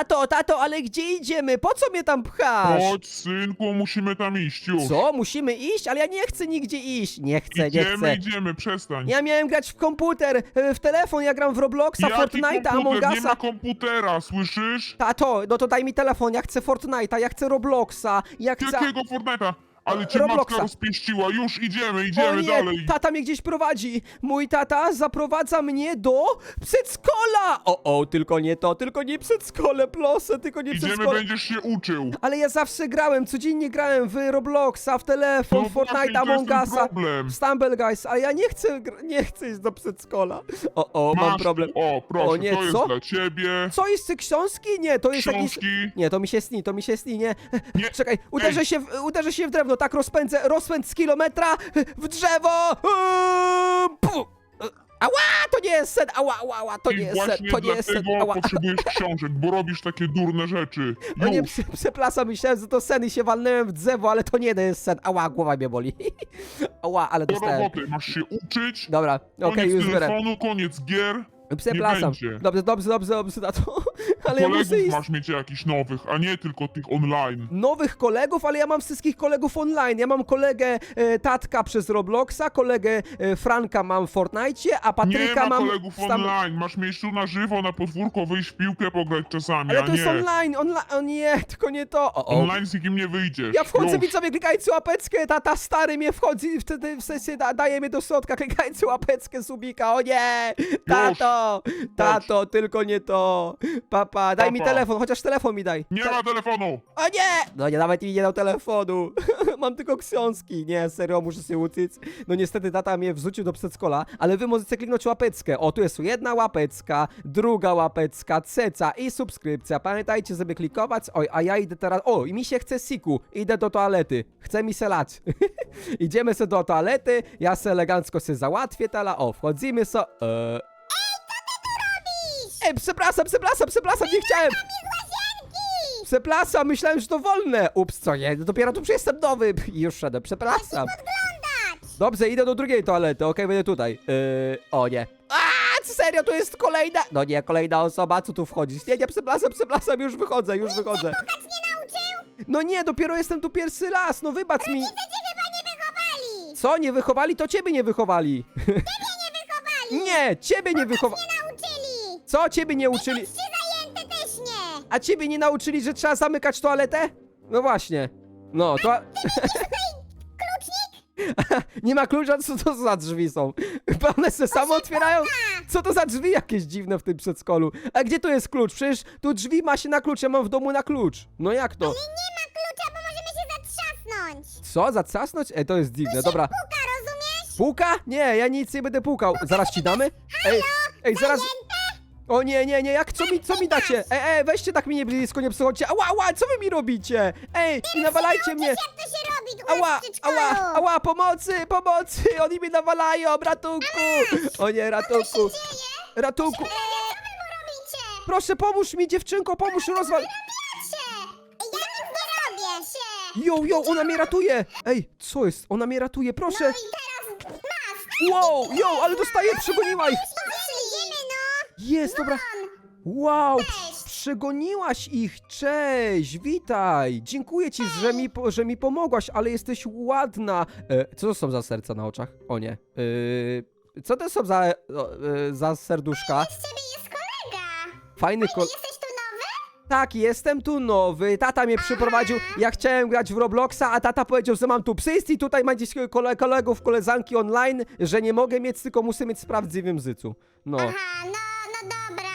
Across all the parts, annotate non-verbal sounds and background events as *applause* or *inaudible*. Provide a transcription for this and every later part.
Tato, tato, ale gdzie idziemy? Po co mnie tam pchasz? Chodź, synku, musimy tam iść już. Co? Musimy iść? Ale ja nie chcę nigdzie iść. Nie chcę, nie Idziemy, chcę. idziemy, przestań. Ja miałem grać w komputer, e, w telefon, ja gram w Robloxa, Jaki Fortnite'a, Among komputer? Nie ma komputera, słyszysz? Tato, no to daj mi telefon, ja chcę Fortnite'a, ja chcę Robloxa, ja chcę... Jakiego Fortnite'a? Ale cię Robloxa. matka rozpieściła, już idziemy, O idziemy nie, dalej. tata mnie gdzieś prowadzi. Mój tata zaprowadza mnie do przedszkola. O, o, tylko nie to, tylko nie przedszkole, proszę, tylko nie Idziemy, przedszkole. będziesz się uczył. Ale ja zawsze grałem, codziennie grałem w Robloxa, w telefon, No w to jest Among ten Usa, problem. w Stumble Guys, ale ja nie chcę, gr- nie chcę iść do przedszkola. O, o, mam Masz, problem. O, proszę, O nie, to jest co? dla ciebie. Co jest te książki? Nie, to jest jakiś... Książki. Nie, to mi się śni, to mi się śni, nie. Nie, Czekaj, uderzę się, w, uderzę się w drewno, tak rozpędzę, rozpęd z kilometra w drzewo! Eee, pu! Ała, to nie jest sen, ała, ała, ała, to nie I jest sen, właśnie to nie jest sen, dlatego ała. potrzebujesz *laughs* książek, bo robisz takie durne rzeczy. No nie, Już. prze- *laughs* przepraszam, myślałem, że to sen i się walnąłem w drzewo, ale to nie jest sen. Ała, głowa mnie boli. *laughs* Ała, ale Do dostałem. roboty, masz się uczyć. Dobra, okej, Koniec już biorę. telefonu, koniec gier. Przepraszam. będzie. Dobrze, dobrze, dobrze, dobrze, tato. *laughs* Ale ja muszę iść. masz mieć jakichś nowych, a nie tylko tych online. Nowych kolegów, ale ja mam wszystkich kolegów online. Ja mam kolegę e, Tatka przez Robloxa, kolegę e, Franka mam w Fortnite, a Nie Patryka ma mam kolegów w Stam- online, masz mieć tu na żywo, na podwórko, wyjść w piłkę, pograć czasami, Ale a to jest nie. online, online, o nie, *laughs* tylko nie to. O, o. Online z nikim nie wyjdziesz. Ja wchodzę, Już. widzowie, klikajcie łapeczkę, tata stary mnie wchodzi, wtedy w sensie da, daje mnie do środka, klikajcie łapeczkę, subika, o nie! Tato, tato, tylko nie to. Papa, daj mi Papa. telefon, chociaż telefon mi daj. Nie Te- ma telefonu! O nie! No nie, nawet mi nie dał telefonu. *laughs* Mam tylko książki. Nie, serio, muszę się uczyć. No niestety tata mnie wrzucił do przedszkola, ale wy możecie kliknąć łapeczkę. O, tu jest jedna łapeczka, druga łapeczka, trzecia i subskrypcja. Pamiętajcie, żeby klikować. Oj, a ja idę teraz... O, i mi się chce siku. Idę do toalety. Chce mi se lać. *laughs* Idziemy se do toalety, ja se elegancko się załatwię tala. O, wchodzimy so... Eee... Ej, przepraszam, przepraszam, przepraszam, nie chciałem. Przepraszam, myślałem, że to wolne. Ups, co nie, dopiero tu jestem nowy. *laughs* Już szedłem, przepraszam. Dobrze, idę do drugiej toalety, okej, będę tutaj. Yy, o nie. A, serio, tu jest kolejna... No nie, kolejna osoba, co tu wchodzi? Nie, nie, przepraszam, przepraszam, już wychodzę, już wychodzę. No nie, dopiero jestem tu pierwszy raz, no wybacz mi. wychowali! Co, nie wychowali? To ciebie nie wychowali. Nie wychowali! *laughs* Nie, ciebie nie wychowali. Co, ciebie nie uczyli? Trzy zajęte też nie! A ciebie nie nauczyli, że trzeba zamykać toaletę? No właśnie. No, to... *laughs* Nie ma klucza, co to za drzwi są? Chyba one się samo otwierają? Co to za drzwi jakieś dziwne w tym przedszkolu? A gdzie tu jest klucz? Przecież tu drzwi ma się na klucz, ja mam w domu na klucz. No jak to? Nie ma klucza, bo możemy się zatrzasnąć! Co, zatrzasnąć? E, to jest dziwne, dobra. Puka, rozumiesz? Puka? Nie, ja nic nie będę pukał. Zaraz ci damy? Ej, ej, zaraz... O nie, nie, nie, jak, co mi, co mi dacie? Ej, ej, weźcie tak mi nie blisko, nie przychodźcie. Ała, ała, co wy mi robicie? Ej, i nawalajcie mnie. Jak to się robi tu Ała, ała, ała, pomocy, pomocy, oni mnie nawalają, ratunku. O nie, ratunku, Dzieje? ratunku. Co wy mu robicie? Proszę, pomóż mi, dziewczynko, pomóż, rozwal. Jo, jo, ona mnie ratuje. Ej, co jest? Ona mnie ratuje, proszę. No i teraz masz! Wow, jo, ale dostaję, przegoniła ich. Jest, dobra. Wow, Cześć. przegoniłaś ich, cześć, witaj. Dziękuję ci, że mi, po- że mi pomogłaś, ale jesteś ładna. E, co to są za serca na oczach? O nie. E, co to są za, o, e, za serduszka? Z ciebie jest kolega! Fajny kol... Jesteś tu nowy? Tak, jestem tu nowy. Tata mnie przyprowadził. Ja chciałem grać w Robloxa, a tata powiedział, że mam tu przyjść i tutaj gdzieś kole kolegów, koleżanki online, że nie mogę mieć, tylko muszę mieć w prawdziwym zycu. No. Aha, no, no dobra.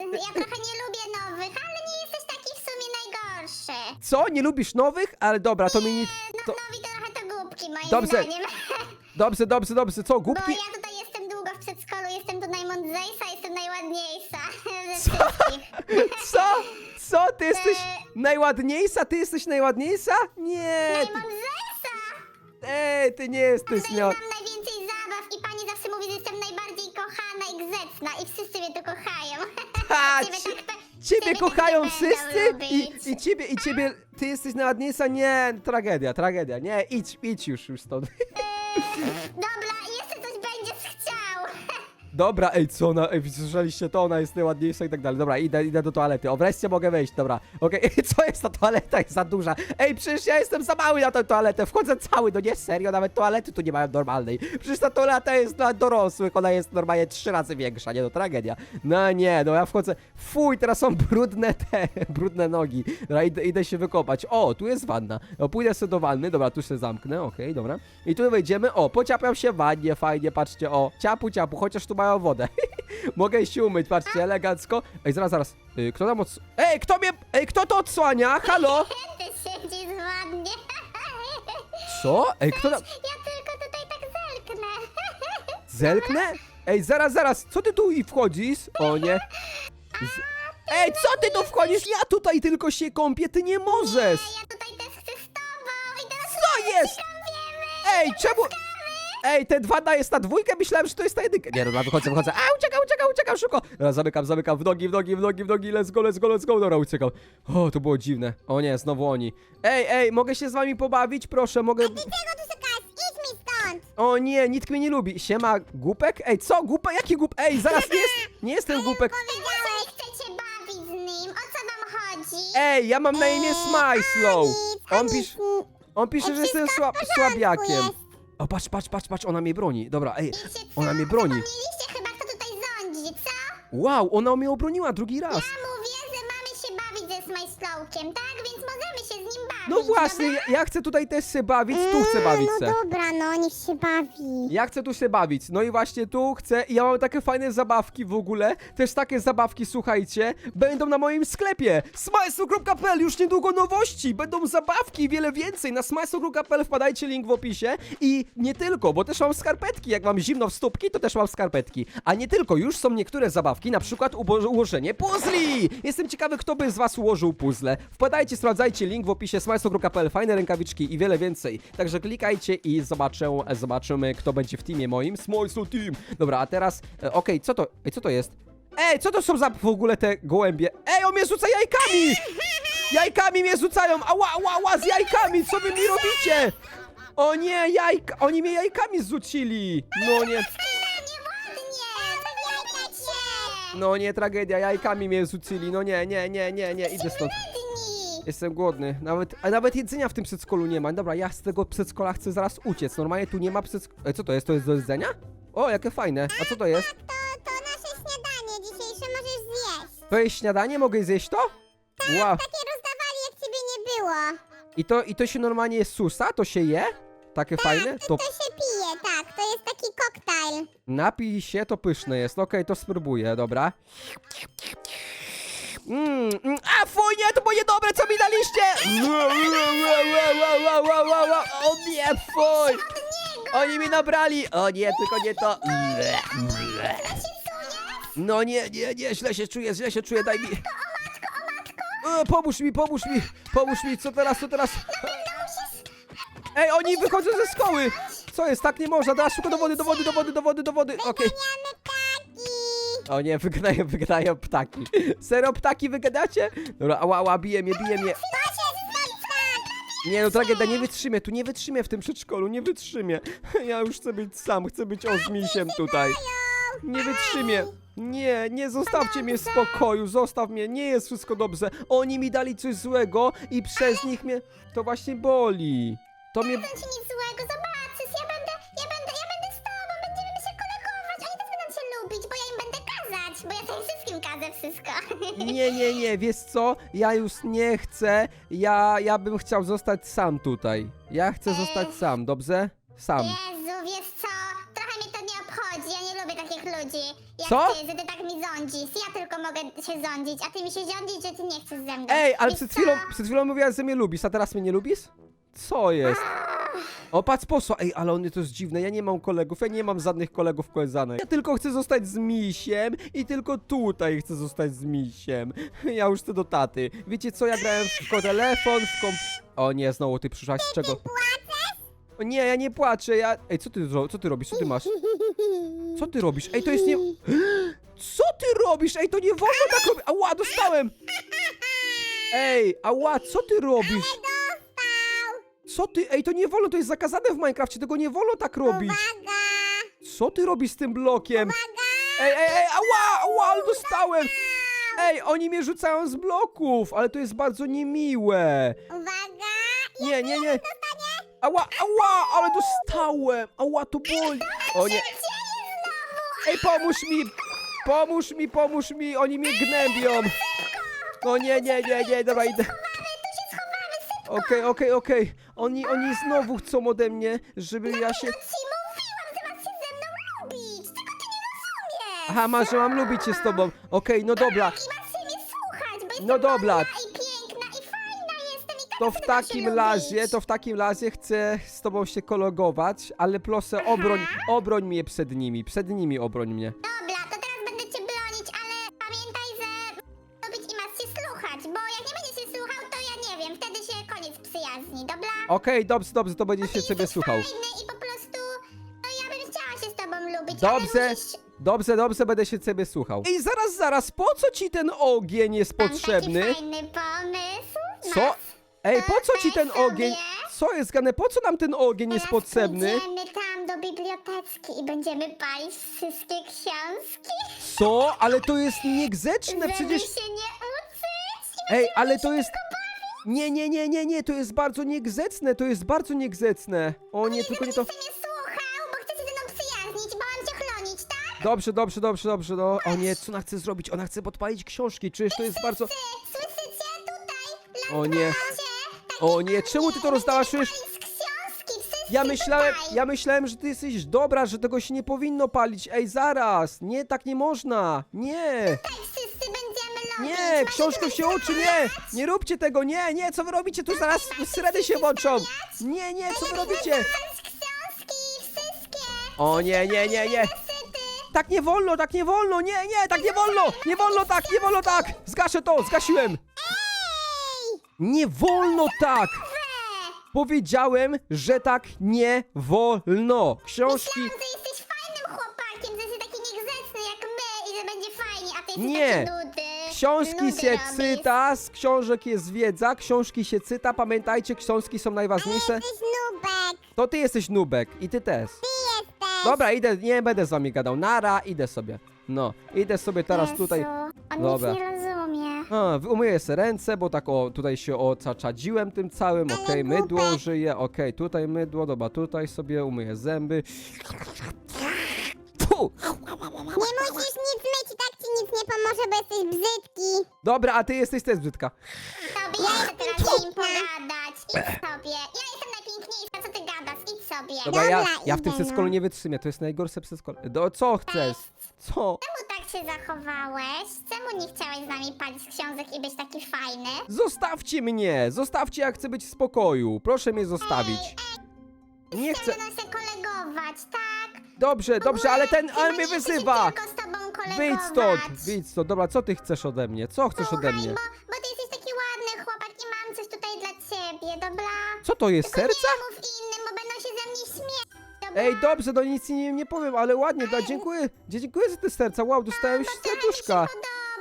Y, ja trochę nie lubię nowych, ale nie jesteś taki w sumie najgorszy. Co? Nie lubisz nowych? Ale dobra, to mi nic... No, To... nowi to trochę to głupki moim Dobrze. zdaniem. *laughs* Dobrze, dobrze, dobrze. Co, Bo głupki? ja tutaj jestem długo w przedszkolu, jestem tu najmądrzejsza, jestem najładniejsza *laughs* ze Co? wszystkich. *laughs* Co? Co? Ty jesteś Eee. najładniejsza? Ty jesteś najładniejsza? Nie. Ty... Najmądrzejsza! Ej, ty nie jesteś nie... mam i grzeczna i wszyscy mnie tu kochają. Ha, *laughs* Ciebie ci- tak pe- Ciebie ciebie tak kochają będą wszyscy lubić. i, i ciebie, i ciebie, ty jesteś najładniejsza? Nie, tragedia, tragedia. Nie, idź, idź już, już stąd. Dobra, *laughs* Dobra, ej, co ona, ej, słyszeliście to, ona jest najładniejsza i tak dalej. Dobra, idę, idę do toalety. O, wreszcie mogę wejść, dobra. Okej, *laughs* co jest ta toaleta? Jest za duża. Ej, przecież ja jestem za mały na tę toaletę. Wchodzę cały, no nie, serio, nawet toalety tu nie mają normalnej. Przecież ta toaleta jest dla dorosłych, ona jest normalnie trzy razy większa, nie, no tragedia. No nie, no ja wchodzę, fuj, teraz są brudne te, *laughs* brudne nogi. Dobra, idę, idę się wykopać. O, tu jest wanna. O, pójdę sobie do wanny, dobra, tu się zamknę, okej, dobra. I tu wejdziemy, o, pociapiam się w wannie, fajnie, patrzcie, o, ciapu, ciapu, chociaż tu wodę. *laughs* Mogę się umyć, patrzcie, elegancko. Ej, zaraz, zaraz, y, kto tam ods... Ej, kto mnie, ej, kto to odsłania? Halo? *laughs* Ty siedzisz ładnie. *laughs* Co? Ej, kto tam... Ja tylko tutaj tak zerknę. Zelknę? Ej, zaraz, zaraz, co ty tu i wchodzisz? O nie. Z... Ej, co ty tu wchodzisz? Ja tutaj tylko się kąpię, ty nie możesz! Ja tutaj też chcę z tobą i teraz Co jest? kąpiemy. Ej, czemu... Ej, te dwa jest na dwójkę? Myślałem, że to jest na jedynkę. Nie, dobra, wychodzę, wychodzę. A, uciekam, uciekam, uciekam, szybko. Dobra, zamykam, zamykam, w nogi, w nogi, w nogi, w nogi, let's go, let's go, let's go. Dobra, uciekam. O, to było dziwne. O nie, znowu oni. Ej, ej, mogę się z wami pobawić? Proszę, mogę... Czego tu szukasz? Idź mi stąd. O nie, nikt mnie nie lubi. Siema, głupek? Ej, co? Głupek? Jaki głup? Ej, zaraz, nie, jest, nie jestem głupek. Powiedziałeś, chcecie bawić z nim. O co wam chodzi? Ej, ja mam na imię Smyslow. On Nic, pisze, on pisze, że jestem sła, słabiakiem. O, patrz, patrz, patrz, patrz, ona mnie broni. Dobra, ej, Wiecie co? ona mnie broni. Zapomnieliście chyba, kto tutaj rządzi, co? Wow, ona mnie obroniła drugi raz. Ja tak? Więc możemy się z nim bawić. No właśnie, ja, ja chcę tutaj też się bawić, tu chcę bawić No se. dobra, no niech się bawi. Ja chcę tu się bawić, no i właśnie tu chcę i ja mam takie fajne zabawki w ogóle, też takie zabawki, słuchajcie, będą na moim sklepie, smajsu.pl, już niedługo nowości, będą zabawki i wiele więcej, na smajsu.pl wpadajcie, link w opisie. I nie tylko, bo też mam skarpetki, jak mam zimno w stópki, to też mam skarpetki, a nie tylko, już są niektóre zabawki, na przykład ubo- ułożenie puzli, jestem ciekawy, kto by z was ułożył puzzle, wpadajcie, sprawdzajcie, link w opisie smajsu.pl, fajne rękawiczki i wiele więcej, także klikajcie i zobaczę, zobaczymy, kto będzie w teamie moim, Smajsu Team, dobra, a teraz, e, okej, co to, ej, co to jest? Ej, co to są za w ogóle te gołębie? Ej, on mnie rzuca jajkami! Jajkami mnie rzucają! Ała, ała, ała, z jajkami! Co wy mi robicie? O nie, jajka! Oni mnie jajkami zrzucili! No nie, Nieładnie, no nie, tragedia, jajkami mnie zrzucili, no nie, nie, nie, nie, nie, idę stąd. Jestem głodny, nawet, a nawet jedzenia w tym przedszkolu nie ma. Dobra, ja z tego przedszkola chcę zaraz uciec. Normalnie tu nie ma przedszkola. Ej, co to jest? To jest do jedzenia? O, jakie fajne. A co to jest? To, to nasze śniadanie dzisiejsze możesz zjeść. To jest śniadanie? Mogę zjeść to? Wow. Takie rozdawali, jak ciebie nie było. I to, I to się normalnie susa? To się je? Takie fajne? To To się pije, tak. To jest taki koktajl. napij się, to pyszne jest. Okej, to spróbuję, dobra. Mm, mm, a fuj, nie, to było niedobre, co mi daliście! O nie, fuj! Oni mi nabrali! O nie, tylko nie to. No nie, nie, nie, źle się czuję, źle się czuję, daj mi. E, pomóż mi, pomóż mi, pomóż mi, co teraz, co teraz? Ej, oni wychodzą ze szkoły! Co jest, tak nie można, teraz szybko do wody, do wody, do wody, do wody, do wody, okej. O nie, wygadają, wygadają ptaki. Serio, ptaki wygadacie? Dobra, ała, ała, bije mnie, bije mnie. Nie no, tragedia, nie wytrzymię, tu nie wytrzymię w tym przedszkolu, nie wytrzymię. *laughs* Ja już chcę być sam, chcę być ozmisiem tutaj. Nie wytrzymię. Nie, nie zostawcie mnie w spokoju, zostaw mnie, nie jest wszystko dobrze. Oni mi dali coś złego i przez nich mnie to właśnie boli. To mnie... Nic złego, wszystko. Nie, nie, nie, wiesz co? Ja już nie chcę. Ja, ja bym chciał zostać sam tutaj. Ja chcę zostać sam, dobrze? Sam. Jezu, wiesz co? Trochę mnie to nie obchodzi. Ja nie lubię takich ludzi. Jak Co? ty, że ty tak mi rządzisz. Ja tylko mogę się rządzić, a ty mi się rządzisz, że ty nie chcesz ze mną. Ej, ale Wiesz przed co? chwilą, przed chwilą mówiłaś, że mnie lubisz, a teraz mnie nie lubisz? Co jest? O, patrz, posła. Ej, ale on to jest dziwne. Ja nie mam kolegów, ja nie mam żadnych kolegów koleżanek. Ja tylko chcę zostać z misiem i tylko tutaj chcę zostać z misiem. Ja już chcę do taty. Wiecie co, ja grałem w telefon, w kom... O nie, znowu ty przyszłaś z czego? O nie, ja nie płaczę, ja... Ej, co ty, zro- co ty robisz? Co ty masz? Co ty robisz? Ej, to jest nie... Co ty robisz? Ej, to nie wolno tak robić! Ała, dostałem! Ej, ała, co ty robisz? Co ty? Ej, to nie wolno, to jest zakazane w Minecrafcie, tego nie wolno tak robić. Uwaga! Co ty robisz z tym blokiem? Ej, ej, ej, ała, ała, ale dostałem! Ej, oni mnie rzucają z bloków, ale to jest bardzo niemiłe. Uwaga! Nie, nie, nie. Ała, ała, ale dostałem. Ała, to boli. O nie. Dzieje znowu! Ej, pomóż mi! Pomóż mi, pomóż mi, oni mnie gnębią! O nie, nie, nie, nie, dobra, idę. Okej, okej, okej. Oni, oni znowu chcą ode mnie, żeby ja się... Ci mówiłam, że masz się ze mną lubić! Czego ty nie rozumiesz? Aha, masz, że mam lubić się z tobą. Okej, no dobra. I masz się mnie słuchać, bo jestem No dobra. mądra i piękna i fajna jestem i tak To w będę się takim lubić. razie, to w takim razie chcę z tobą się kolegować, ale proszę obroń, obroń mnie przed nimi, przed nimi obroń mnie. Okej, dobrze, dobrze, to będzie się ciebie słuchał. fajny i po prostu, no ja bym chciała się z tobą lubić, Dobrze, ale musisz... dobrze, dobrze, będę się ciebie słuchał. Ej, zaraz, zaraz, po co ci ten ogień jest Mam potrzebny? taki fajny pomysł. Co? Masz. Ej, po co ci ten sobie. ogień? Co jest gane? Po co nam ten ogień jest Teraz potrzebny? Pójdziemy tam do biblioteczki i będziemy palić wszystkie książki, Co? Ale to jest niegrzeczne, żeby przecież... się nie uczyć. i Ej, będziemy ale się to jest... tylko. Nie, nie, nie, nie, nie, to jest bardzo niegrzeczne, to jest bardzo niegrzeczne. O nie, tylko nie to... Się nie słuchał, bo chcę się ze mną przyjaźnić, bo mam cię chronić, tak? Dobrze, dobrze, dobrze, dobrze, no. O nie, co ona chce zrobić? Ona chce podpalić książki, czyż to jest bardzo... Ty, słyszycie tutaj? O nie. Lampacie, O nie, czemu ty to rozdałaś? Przecież palić książki, ja myślałem, tutaj. ja myślałem, że ty jesteś dobra, że tego się nie powinno palić. Ej, zaraz! Nie, tak nie można! Nie! Tak robić. Nie, książką tutaj się uczy, nie! Nie róbcie tego, nie, nie, co wy robicie? Tu zaraz syreny się włączą! Nie, nie, co wy robicie? Zaraz książki, wszystkie. O nie, nie, nie, nie! Tak nie wolno, tak nie wolno, nie, nie, tak nie wolno! Nie wolno tak, nie wolno tak! Zgaszę to, zgasiłem! Ej! Nie wolno tak! Powiedziałem, że tak nie wolno! Książki... Myślałam, że jesteś fajnym chłopakiem, że jesteś taki niegrzeczny jak my i że będzie fajnie, a ty jesteś Nie. taki nudy. Książki nudy się robisz. cyta, z książek jest wiedza, książki się cyta, pamiętajcie, książki są najważniejsze. Jesteś nubek, To ty jesteś nubek i ty też. ty jesteś. Dobra, idę, nie będę z wami gadał. Nara, idę sobie. No, idę sobie teraz Jezu, tutaj. On Dobra. nic nie rozumie. A, umyję sobie ręce, bo tak o, tutaj się oczaczadziłem tym całym, okej, mydło głupek. użyję, okej, tutaj mydło, dobra, tutaj sobie umyję zęby. Fu! Nie musisz nic nie pomoże, bo jesteś brzydki. Dobra, a ty jesteś też brzydka. Tobie ja chcę teraz z nim pogadać. Idź sobie. Ja jestem najpiękniejsza, co ty gadasz? Idź sobie. Dobra, ja, Dobra, ja w tym idę, przedszkolu no. nie wytrzymię, to jest najgorsze przedszkole. Do, co chcesz? Co? Czemu tak się zachowałeś? Czemu nie chciałeś z nami palić książek i być taki fajny? Zostawcie mnie! Zostawcie, jak chcę być w spokoju. Proszę mnie zostawić. Nie chcę. Będą się kolegować, tak? Dobrze, dobrze, ale ten, ale nie mnie wyzywa! tylko z tobą kolegować. Wyjdź stąd, wyjdź stąd. Dobra, co ty chcesz ode mnie? Co chcesz ode Słuchaj, mnie? Bo, bo ty jesteś taki ładny chłopak i mam coś tutaj dla ciebie, dobra? Co to jest, Tylko serca? Nie mów innym, bo będą się ze mnie śmiać, dobra? Ej, dobrze, no nic nie, nie powiem, ale ładnie, da, dziękuję. Dzie- Dziękuję za te serca, wow, dostałem mi serduszka. się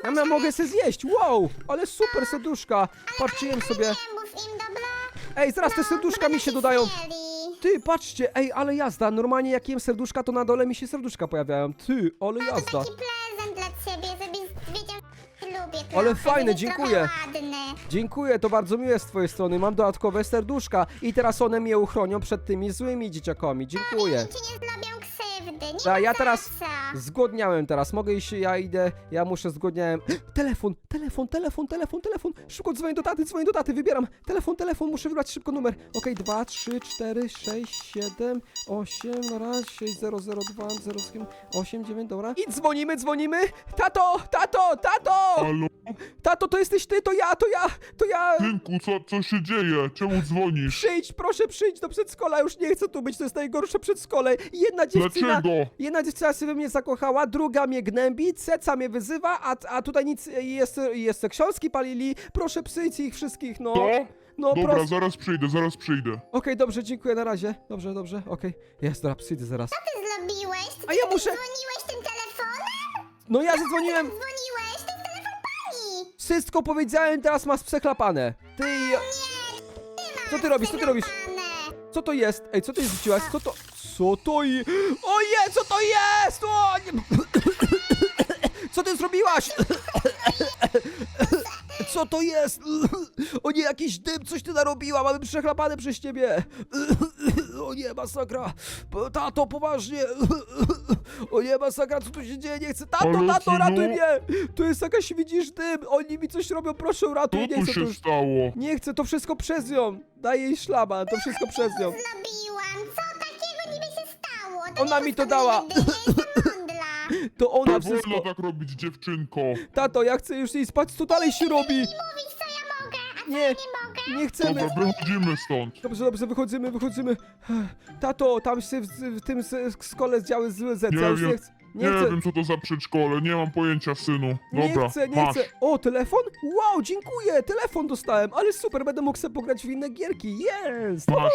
podoba, Ja ja mogę se zjeść, wow, ale super serduszka. Patrzyłem sobie. Nie mów im, dobra? Ej, zaraz te No, serduszka mi się dodają. Ty, patrzcie, ej, ale jazda, normalnie jak jem serduszka, to na dole mi się serduszka pojawiają. Ty, ale jazda. taki Ale fajne, dziękuję. Dziękuję, to bardzo miłe z twojej strony. Mam dodatkowe serduszka i teraz one mnie uchronią przed tymi złymi dzieciakami. Dziękuję. Ci nie zrobią krzywdy, nie ma ja teraz co. zgłodniałem teraz. Mogę iść, ja idę, ja muszę zgłodniałem. *gasps* Telefon, telefon, telefon, telefon, telefon. Szybko dzwonię do taty, dzwonię do taty, wybieram. Telefon, telefon, muszę wybrać szybko numer. Okej, 2, 3, 4, 6, 7, 8, dobra, 6, 0, 0, 2, 0, 8, 9, dobra. I dzwonimy, dzwonimy. Tato, tato, tato! Halo? Tato, to jesteś ty, to ja, to ja, to ja. Synku, co, co się dzieje? Czemu dzwonisz? Przyjdź, proszę przyjdź do przedszkola, już nie chcę tu być, to jest najgorsze przedszkole. Jedna dziewczyna, Jedna dziewczyna się we mnie zakochała, druga mnie gnębi, ceca mnie wyzywa, a, a tutaj nic, jest, jest książki palili, proszę przyjdź ich wszystkich, no. To? No Dobra, proszę. zaraz przyjdę, zaraz przyjdę. Okej, dobrze, dziękuję, na razie. Dobrze, dobrze, okej. Jest, dobra, przyjdę zaraz. Co ty zrobiłeś? Ty A ja ty muszę- dzwoniłeś tym telefonem? No ja zadzwoniłem, Dzwoniłeś? To jest telefon pani. wszystko powiedziałem, teraz masz przeklapane. Ty, Nie, ty Co ty robisz, co ty robisz? co to jest? Ej, co ty rzuciłaś? Co to, co to jest? Oje, co to jest? O, nie... *coughs* Co ty zrobiłaś? *coughs* Co to jest? O nie, jakiś dym, coś ty narobiła, mamy przechlapane przez ciebie. *coughs* O nie, masakra. Tato, poważnie. O nie, masakra, co tu się dzieje? Nie chcę. Tato, Ale tato, ratuj mnie. Tu jest jakaś, widzisz dym. Oni mi coś robią, proszę, Co ratuj. Nie tu chcę to się już. stało? Nie chcę, to wszystko przez nią. Daj jej szlaban, to wszystko przez nią. Zrobiłam. Co Ona mi to dała. *laughs* To ona Nie wszystko. wolno tak robić, dziewczynko. Tato, ja chcę już jej spać, co dalej się robi? Mówić co ja mogę, a co Nie. ja nie mogę. Nie chcemy. Dobra, wychodzimy stąd. Dobrze, dobrze, wychodzimy, wychodzimy. Tato, tam się w, w tym s- szkole działy złe rzeczy. Nie ja już wiem, nie chcę. Nie, Nie chcę. wiem, co to za przedszkole, nie mam pojęcia, synu. Nie Dobra, chcę, nie masz. chcę. O, telefon? Wow, dziękuję, telefon dostałem, ale super, będę mógł sobie pograć w inne gierki. Jest! Masz.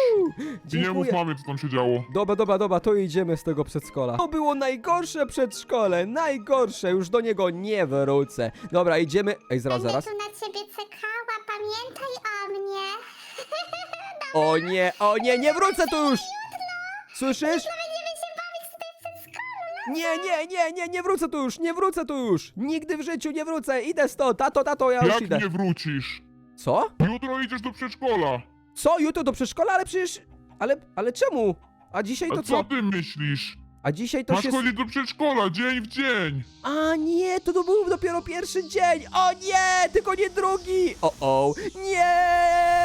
I nie mów mamie, co tam się działo. Dobra, dobra, dobra, to idziemy z tego przedszkola. To było najgorsze przedszkole, najgorsze, już do niego nie wrócę. Dobra, idziemy. Ej, zaraz, Będę zaraz. tu na ciebie czekała, pamiętaj o mnie. *laughs* O nie, o nie, nie wrócę tu już! Słyszysz? Nie, nie, nie, nie, nie wrócę tu już, nie wrócę tu już! Nigdy w życiu nie wrócę, idę stąd, tato, tato, ja już Jak idę. nie wrócisz? Co? Jutro idziesz do przedszkola. Co? Jutro do przedszkola? Ale przecież... Ale, ale czemu? A dzisiaj A to co co? ty myślisz? A dzisiaj to Masz się... chodzić do przedszkola, dzień w dzień. A nie, to, to był dopiero pierwszy dzień! O nie, tylko nie drugi! O, o, nie!